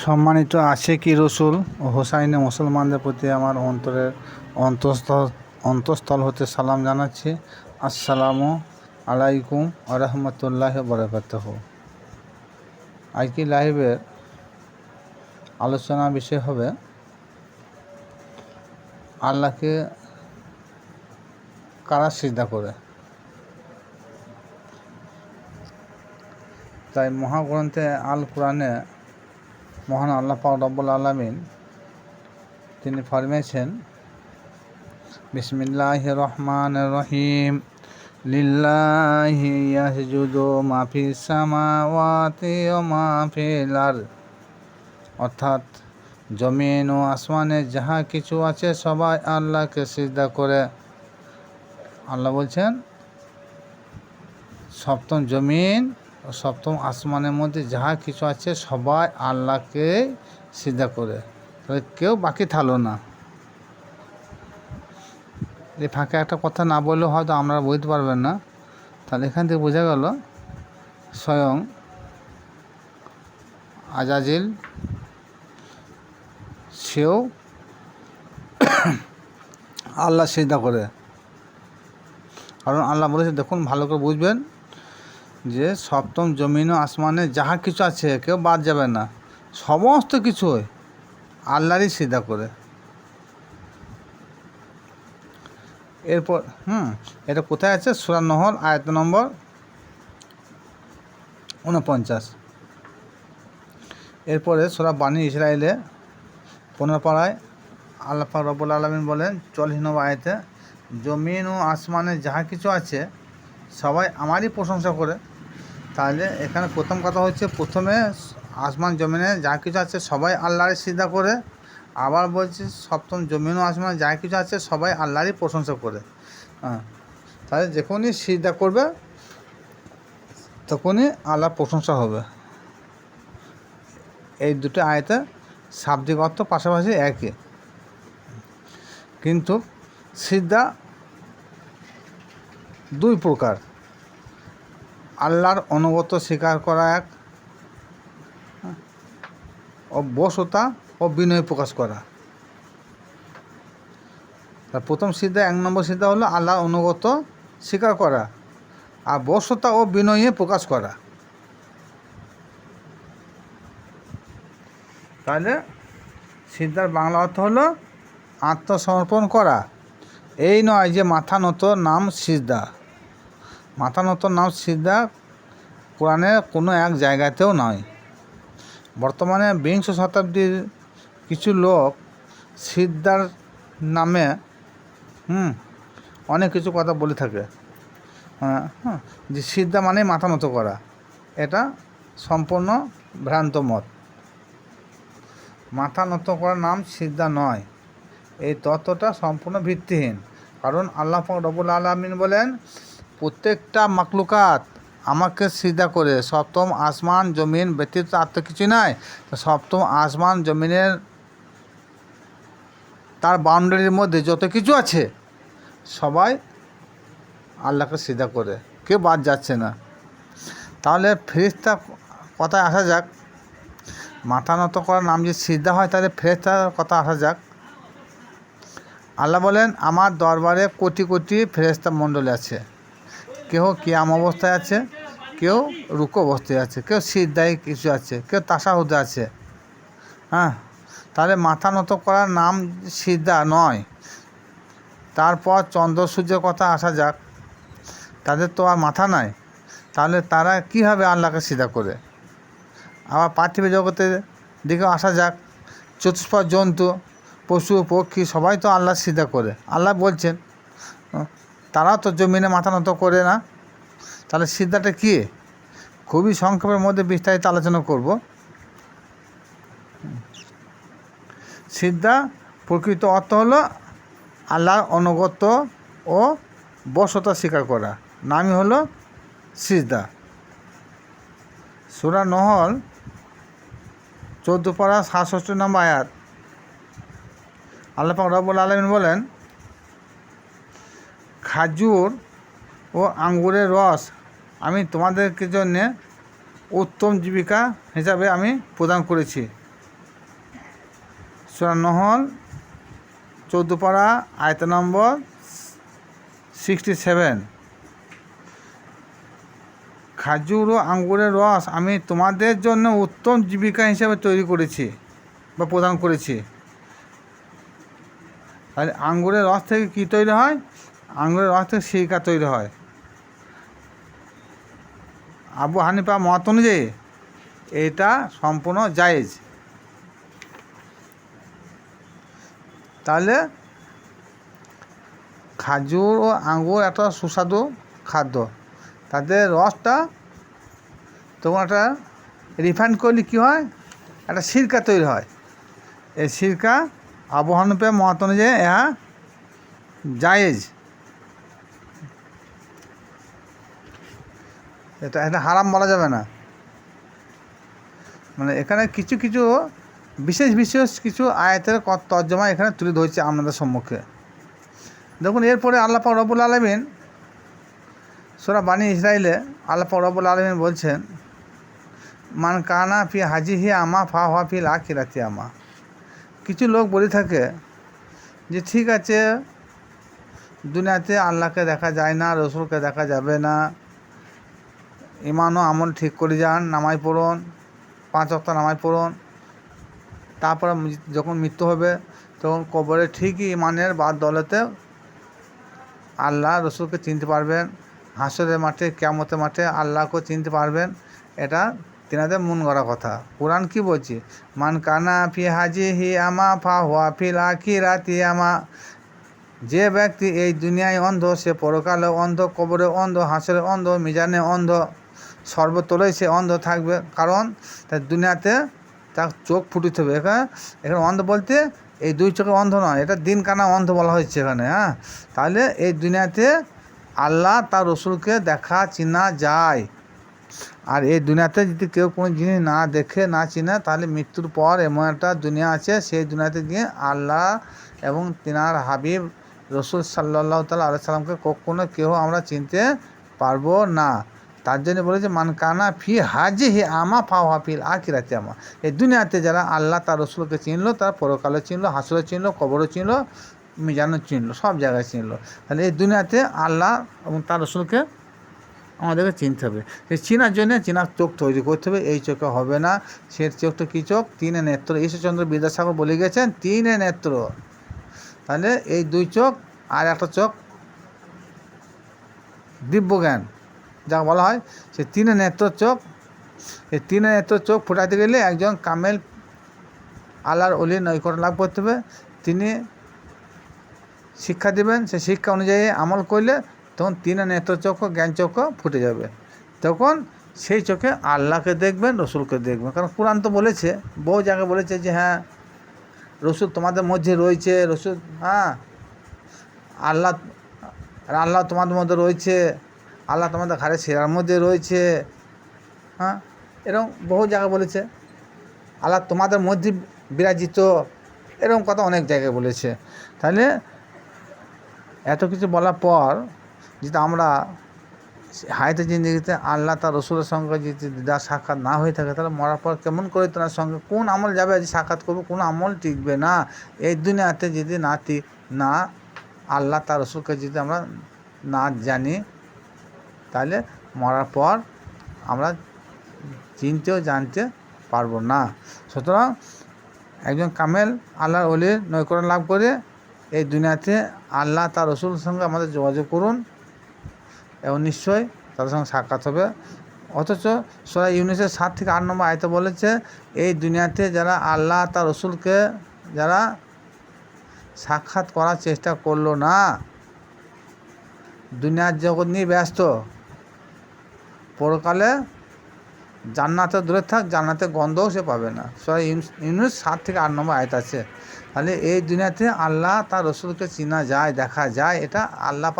সম্মানিত আশেকি রসুল ও হোসাইনে মুসলমানদের প্রতি আমার অন্তরের অন্তঃস্থল অন্তঃস্থল হতে সালাম জানাচ্ছি। আসসালামু আলাইকুম আরহামতুল্লাহ বরকাতহ। আজকে লাইভের আলোচনা বিষয় হবে আল্লাহকে কারা সিদ্ধা করে? তাই মহাগ্রন্থে আল কোরআনে মহান আল্লাহ পাক রব্বুল আলমিন, তিনি ফরমেছেন বিসমিল্লাহ রহমান রহিম। লিল্লাহি ইয়াসজুদু মা সামাওয়াতি ওয়া মা ফিল অর্থাৎ জমিন ও আসমানে যাহা কিছু আছে সবাই আল্লাহকে সিজদা করে। আল্লাহ বলছেন, সপ্তম জমিন সপ্তম আসমানের মধ্যে যাহা কিছু আছে সবাই আল্লাহকে সিদ্ধা করে। তাহলে কেউ বাকি থাকল না। এই ফাঁকে একটা কথা না বললেও হয়তো আমরা বুঝতে পারবেন না। তাহলে এখান থেকে বোঝা গেল, স্বয়ং আজাজিল সেও আল্লাহ সিদ্ধা করে। কারণ আল্লাহ বলেছে, দেখুন, ভালো করে বুঝবেন। যে সপ্তম জমিন ও আসমানে যাহা কিছু আছে, কেউ বাদ যাবে না। সমস্ত কিছুই আল্লাহরই সিদ্ধা করে। এরপর, হুম, এটা কোথায় আছে? সুরান নহল আয়ত নম্বর উনপঞ্চাশ। এরপরে সুরা বাণী ইসরায়েলে পনেরো পাড়ায় আল্লাহ পাক রব্বুল আলমিন বলেন নম্বর আয়তে, জমিন ও আসমানে যাহা কিছু আছে, সবাই আমারই প্রশংসা করে। তাহলে এখানে প্রথম কথা হচ্ছে প্রথমে আসমান জমিনে যা কিছু আছে সবাই আল্লাহরই সিদ্ধা করে। আবার বলছি সপ্তম জমিন ও আসমান, যা কিছু আছে সবাই আল্লাহরই প্রশংসা করে। হ্যাঁ তাহলে যখনই সিদ্ধা করবে, তখনই আল্লাহ প্রশংসা হবে। এই দুটো আয়তে শাব্দিক অর্থ পাশাপাশি একই। কিন্তু সিদ্ধা দুই প্রকার। আল্লাহর অনুগত স্বীকার করা এক বসতা ও বিনয় প্রকাশ করা। তার প্রথম সিদ্ধা, এক নম্বর সিদ্ধা হলো আল্লাহর অনুগত স্বীকার করা আর বসতা ও বিনয়ে প্রকাশ করা। তাহলে সিদ্ধার বাংলা অর্থ হলো আত্মসমর্পণ করা। এই নয় যে মাথা নত নাম সিদ্ধা। মাথা নত নাম সিদ্ধা কোরআনের কোনো এক জায়গাতেও নয়। বর্তমানে বিংশ শতাব্দীর কিছু লোক সিদ্ধার নামে, হুম, অনেক কিছু কথা বলে থাকে। হ্যাঁ হ্যাঁ যে সিদ্ধা মানে মাথা নত করা। এটা সম্পূর্ণ ভ্রান্ত মত। মাথা নত করার নাম সিদ্ধা নয়। এই তত্ত্বটা সম্পূর্ণ ভিত্তিহীন। কারণ আল্লাহ রবুল আলমিন বলেন প্রত্যেকটা মাকলুকাত আমাকে সিদ্ধা করে, সপ্তম আসমান জমিন ব্যতীত আর তো কিছু নাই। সপ্তম আসমান জমিনের তার বাউন্ডারির মধ্যে যত কিছু আছে, সবাই আল্লাহকে সিদ্ধা করে, কেউ বাদ যাচ্ছে না। তাহলে ফেরিস্তা কথায় আসা যাক, মাথা নত করার নাম যে সিদ্ধা হয়, তাহলে ফেরিস্তার কথা আসা যাক। আল্লাহ বলেন, আমার দরবারে কোটি কোটি ফেরেস্তা মণ্ডলী আছে। কেউ কিয়াম অবস্থায় আছে কেউ রুকো অবস্থায় আছে কেউ সিদ্ধায় কিছু আছে কেউ তাসাহুদে আছে। হ্যাঁ তাহলে মাথা নত করার নাম সিদ্ধা নয়। তারপর চন্দ্র সূর্যের কথা আসা যাক, তাদের তো আর মাথা নাই। তাহলে তারা কীভাবে আল্লাহকে সিদ্ধা করে? আবার পার্থিব জগতের দিকেও আসা যাক। চতুষ্পদ জন্তু, পশু, পক্ষী, সবাই তো আল্লাহ সিদ্ধা করে। আল্লাহ বলছেন তারাও তো জমিনে মাথা নত করে না। তাহলে সিদ্ধাটা কী? খুবই সংক্ষেপের মধ্যে বিস্তারিত আলোচনা করব। সিদ্ধা, প্রকৃত অর্থ হলো আল্লাহর অনুগত ও বসতা স্বীকার করা। নামই হলো সিজদা সুরা নহল, চৌদ্দ পাড়া সাতষট্টি নম্বর আয়াত। আল্লাহ রব্বুল আলমিন বলেন খাজুর ও আঙ্গুরের রস আমি তোমাদেরকে জন্যে উত্তম জীবিকা হিসাবে আমি প্রদান করেছি। সুরা নহল চৌদ্দ পাড়া আয়ত নম্বর সিক্সটি সেভেন খাজুর ও আঙ্গুরের রস আমি তোমাদের জন্য উত্তম জীবিকা হিসেবে তৈরি করেছি বা প্রদান করেছি। তাহলে আঙ্গুরের রস থেকে কী তৈরি হয়? আঙ্গুরের রস থেকে সিরকা তৈরি হয়। আবু হানিফা মত অনুযায়ী এটা সম্পূর্ণ জায়েজ। তাহলে খাজুর ও আঙ্গুর একটা সুস্বাদু খাদ্য। তাদের রসটা তখন একটা রিফাইন করলে কী হয়? একটা সিরকা তৈরি হয়। এই সিরকা আবহানপে মত অনুযায়ী ইহা জায়েজ। এটা এটা হারাম বলা যাবে না। মানে এখানে কিছু কিছু বিশেষ বিশেষ কিছু আয়াতের তর্জমা এখানে তুলে ধরছে আপনাদের সম্মুখে। দেখুন, এরপরে আল্লাহ রবুল আলমিন সোরা বাণী ইসরায়েলে আল্লাহ রবুল আলমিন বলছেন, মান কানা ফি হাজি হি আমা ফা হা ফি লাখিরাতি আমা। কিছু লোক বলে থাকে যে, ঠিক আছে, দুনিয়াতে আল্লাহকে দেখা যায় না, রসুলকে দেখা যাবে না ইমানও আমল ঠিক করে যান, নামাজ পড়ুন, পাঁচ অক্ত নামাজ পড়ুন। তারপরে যখন মৃত্যু হবে, তখন কবরে ঠিকই ইমানের বাদ দলেতে আল্লাহ রসুলকে চিনতে পারবেন। হাসরের মাঠে কেমতের মাঠে আল্লাহকে চিনতে পারবেন। এটা তিনাদের মন গড়া কথা। কোরআন কি বলছে? মান কানা ফি হাজি হি আমা ফা হুয়া ফিল আখিরাতি আমা। যে ব্যক্তি এই দুনিয়ায় অন্ধ, সে পরকালে অন্ধ, কবরে অন্ধ, হাসরে অন্ধ, মিজানে অন্ধ সর্বতলেই সে অন্ধ থাকবে। কারণ তার দুনিয়াতে তার চোখ ফুটিতে হবে। এখানে এখানে অন্ধ বলতে এই দুই চোখে অন্ধ নয়, এটা দিন কানা অন্ধ বলা হয়েছে এখানে হ্যাঁ? তাহলে এই দুনিয়াতে আল্লাহ তার রসুলকে দেখা, চিনা যায়। আর এই দুনিয়াতে যদি কেউ কোনো জিনিস না দেখে, না চিনে, তাহলে মৃত্যুর পর এমন একটা দুনিয়া আছে, সেই দুনিয়াতে গিয়ে আল্লাহ এবং তিনার হাবিব রসুল সাল্লাহ তাল্লাহ সাল্লামকে কখনো কেউ আমরা চিনতে পারব না। তার জন্য বলেছে, মান কানা ফি হাজি হে আমা ফাও হাফিল আখিরাতে আমা। এই দুনিয়াতে যারা আল্লাহ তার রসুলকে চিনলো, তারা পরকালে চিনলো হাসলে চিনলো, কবরও চিনলো, মিজানও চিনলো, সব জায়গায় চিনলো। তাহলে এই দুনিয়াতে আল্লাহ এবং তার রসুলকে আমাদেরকে চিনতে হবে। সেই চিনার জন্য চেনার চোখ তৈরি করতে হবে, এই চোখে হবে না। সে চোখটা কী চোখ? তিনে নেত্র। ঈশ্বরচন্দ্র বিদ্যাসাগর বলে গেছেন, তিনে নেত্র। তাহলে এই দুই চোখ আর একটা চোখ দিব্যজ্ঞান। যা বলা হয়। সে তিনে নেত্র চোখ, এই তিনে নেত্র চোখ ফোটাতে গেলে একজন কামেল আল্লাহর অলি নৈকট লাভ করতে হবে। তিনি শিক্ষা দেবেন সে শিক্ষা অনুযায়ী আমল করলে তখন তিনে নেত্র চক্ষু জ্ঞান চক্ষু ফুটে যাবে। তখন সেই চোখে আল্লাহকে দেখবেন, রসুলকে দেখবেন। কারণ কোরআন তো বলেছে, বহু জায়গায় বলেছে যে হ্যাঁ রসুল তোমাদের মধ্যে রয়েছে, রসুল হ্যাঁ আল্লাহ আল্লাহ তোমাদের মধ্যে রয়েছে আল্লাহ তোমাদের ঘাড়ে সেরার মধ্যে রয়েছে। হ্যাঁ? এরকম বহু জায়গায় বলেছে। আল্লাহ তোমাদের মধ্যে বিরাজিত। এরকম কথা অনেক জায়গায় বলেছে। তাহলে এত কিছু বলার পর যেটা আমরা হায়াতে জিন্দগিতে আল্লাহ তার রসুলের সঙ্গে যদি দিদার সাক্ষাৎ না হয়ে থাকে, তাহলে মরার পর কেমন করে তোমার সঙ্গে কোন আমল যাবে? আজ সাক্ষাৎ করব, কোন আমল টিকবে না। এই দুনিয়াতে যদি না টিক না আল্লাহ তার রসুলকে যদি আমরা না জানি তাহলে মরার পর আমরা চিনতেও জানতে পারব না। সুতরাং একজন কামেল আল্লাহর অলির নৈকরণ লাভ করে এই দুনিয়াতে আল্লাহ তার রসুলের সঙ্গে আমাদের যোগাযোগ করুন এবং নিশ্চয়ই তাদের সঙ্গে সাক্ষাৎ হবে। অথচ সোরা ইউনিসের সাত থেকে আট নম্বর আয়তে বলেছে, এই দুনিয়াতে যারা আল্লাহ তার রসুলকে যারা সাক্ষাৎ করার চেষ্টা করল না, দুনিয়ার জগৎ নিয়ে ব্যস্ত পরকালে জান্নাতে দূরে থাক, জান্নাতে গন্ধও সে পাবে না। সবাই ইউনুস সাত থেকে আট নম্বর আয়ত আছে। তাহলে এই দুনিয়াতে আল্লাহ তার রসুলকে চিনা যায়, দেখা যায়, এটা আল্লাহ